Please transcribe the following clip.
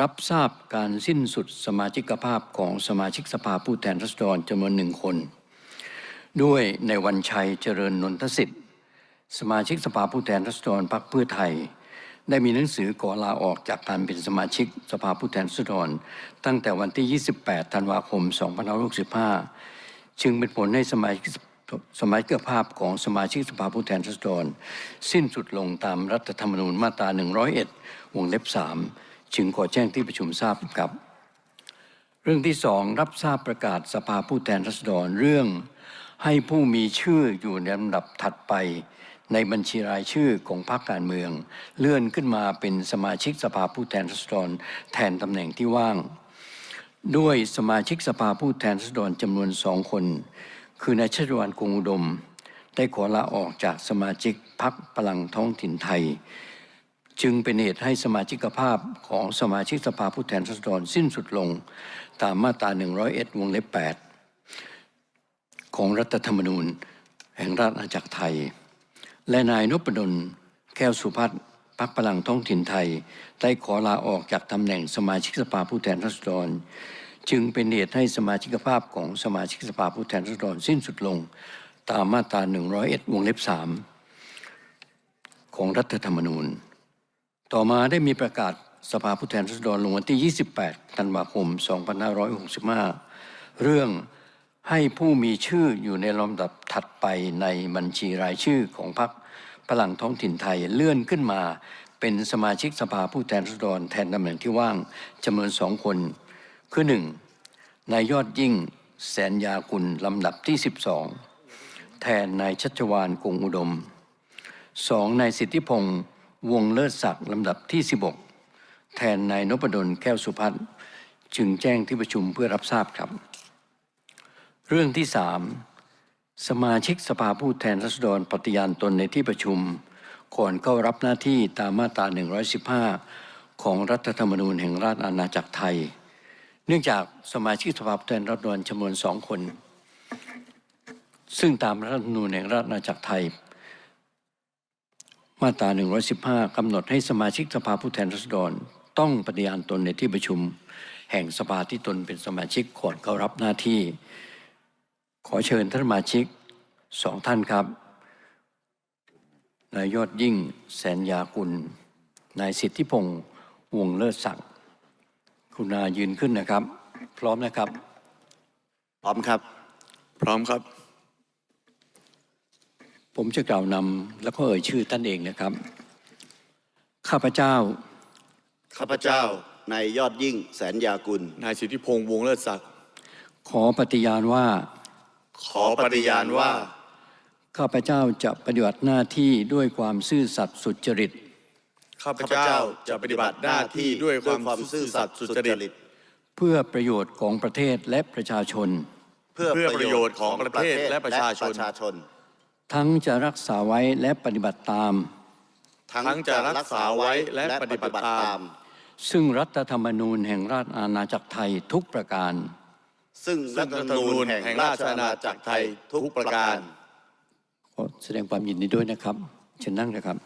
รับทราบการสิ้นสุดสมาชิกภาพของสมาชิกสภาผู้แทนราษฎรจำนวนหนึ่งคน ด้วยในวันชัยเจริญนนทสิทธิ์ สมาชิกสภาผู้แทนราษฎรพรรคเพื่อไทย ได้มีหนังสือขอลาออกจากการเป็นสมาชิกสภาผู้แทนราษฎรตั้งแต่วันที่ 28 ธันวาคม 2565 จึงเป็นผลให้สมาชิกสมาชิกภาพของสมาชิกสภาผู้แทนราษฎรสิ้นสุดลงตามรัฐธรรมนูญมาตรา 101 วงเล็บ 3 จึงขอแจ้งที่ประชุมทราบครับ เรื่องที่สองรับทราบประกาศสภาผู้แทนราษฎรเรื่อง ให้ผู้มีชื่ออยู่ในลำดับถัดไป ในบัญชีรายชื่อของพรรคการเมือง เลื่อนขึ้นมาเป็นสมาชิกสภาผู้แทนราษฎรแทนตำแหน่งที่ว่าง ด้วยสมาชิกสภาผู้แทนราษฎรจำนวนสองคน คือนายชัชวานคงอุดม ได้ขอลาออกจากสมาชิกพรรคพลังท้องถิ่นไทย จึงเป็นเหตุให้สมาชิกภาพของสมาชิกสภาผู้แทนราษฎรสิ้นสุดลงตามมาตรา 101 วงเล็บ 8 ของรัฐธรรมนูญ แห่งราชอาณาจักรไทย และนายนพดลแก้วสุพัฒน์พักพลังท้องถิ่นไทย ได้ขอลาออกจากตำแหน่งสมาชิกสภาผู้แทนราษฎร จึงเป็นเหตุให้สมาชิกภาพของสมาชิกสภาผู้แทนราษฎรสิ้นสุดลงตามมาตรา 101 วงเล็บ 3 ของรัฐธรรมนูญ ต่อมาได้มีประกาศสภาผู้แทนราษฎรลงวันที่ 28 ธันวาคม 2565 เรื่องให้ผู้มีชื่ออยู่ในลำดับถัดไปในบัญชีรายชื่อของพรรคพลังท้องถิ่นไทยเลื่อนขึ้นมา เป็นสมาชิกสภาผู้แทนราษฎรแทนตำแหน่งที่ว่างจำนวนสองคน คือหนึ่งนายยอดยิ่งแสนยากุลลำดับที่ 12 แทนนายชัชวานคงอุดมสองนายสิทธิพงษ์ วงเลิศศักดิ์ลำดับที่ 16 แทนนายนพดลแก้วสุพัฒน์จึงแจ้งที่ประชุมเพื่อรับทราบครับ เรื่องที่สามสมาชิกสภาผู้แทนราษฎรปฏิญาณตนในที่ประชุมก่อนเข้ารับหน้าที่ตามมาตรา 115 ของรัฐธรรมนูญแห่งราชอาณาจักรไทย เนื่องจากสมาชิกสภาผู้แทนราษฎรจำนวนสองคน ซึ่งตามรัฐธรรมนูญแห่งราชอาณาจักรไทย มาตรา 115 กำหนดให้สมาชิกสภาผู้แทนราษฎร ต้องปฏิญาณตนในที่ประชุม แห่งสภาที่ตนเป็นสมาชิกก่อนเข้ารับหน้าที่ ขอเชิญท่านสมาชิกสองท่านครับ นายยอดยิ่ง แสนยากุล นายสิทธิพงษ์วงเลิศศักดิ์คุณนายืนขึ้นนะครับ พร้อมนะครับ พร้อมครับ พร้อมครับ ผมจะกล่าวนำแล้วก็เอ่ยชื่อท่านเองนะครับ ข้าพเจ้า ข้าพเจ้านายยอดยิ่งแสนยากุล นายสิทธิพงษ์วงเลิศศักดิ์ ขอปฏิญาณว่า ขอปฏิญาณว่า ข้าพเจ้าจะปฏิบัติหน้าที่ด้วยความซื่อสัตย์สุจริต ข้าพเจ้าจะปฏิบัติหน้าที่ด้วยความซื่อสัตย์สุจริตเพื่อประโยชน์ของประเทศและประชาชน เพื่อเพื่อประโยชน์ของประเทศและประชาชน ชน ทั้งจะรักษาไว้และปฏิบัติตาม ทั้งจะรักษาไว้และปฏิบัติตาม ซึ่งรัฐธรรมนูญแห่งราชอาณาจักรไทยทุกประการ ซึ่งซึ่รังฐรัธฐรรธรรมมนูนูญญแห่แห่งงราราชชอาอาณาณาจัจักกรรไทไทยยทุทุกกปประระกาการรขอแสดงความยินดีด้วยนะครับเชิญนั่งนะครับ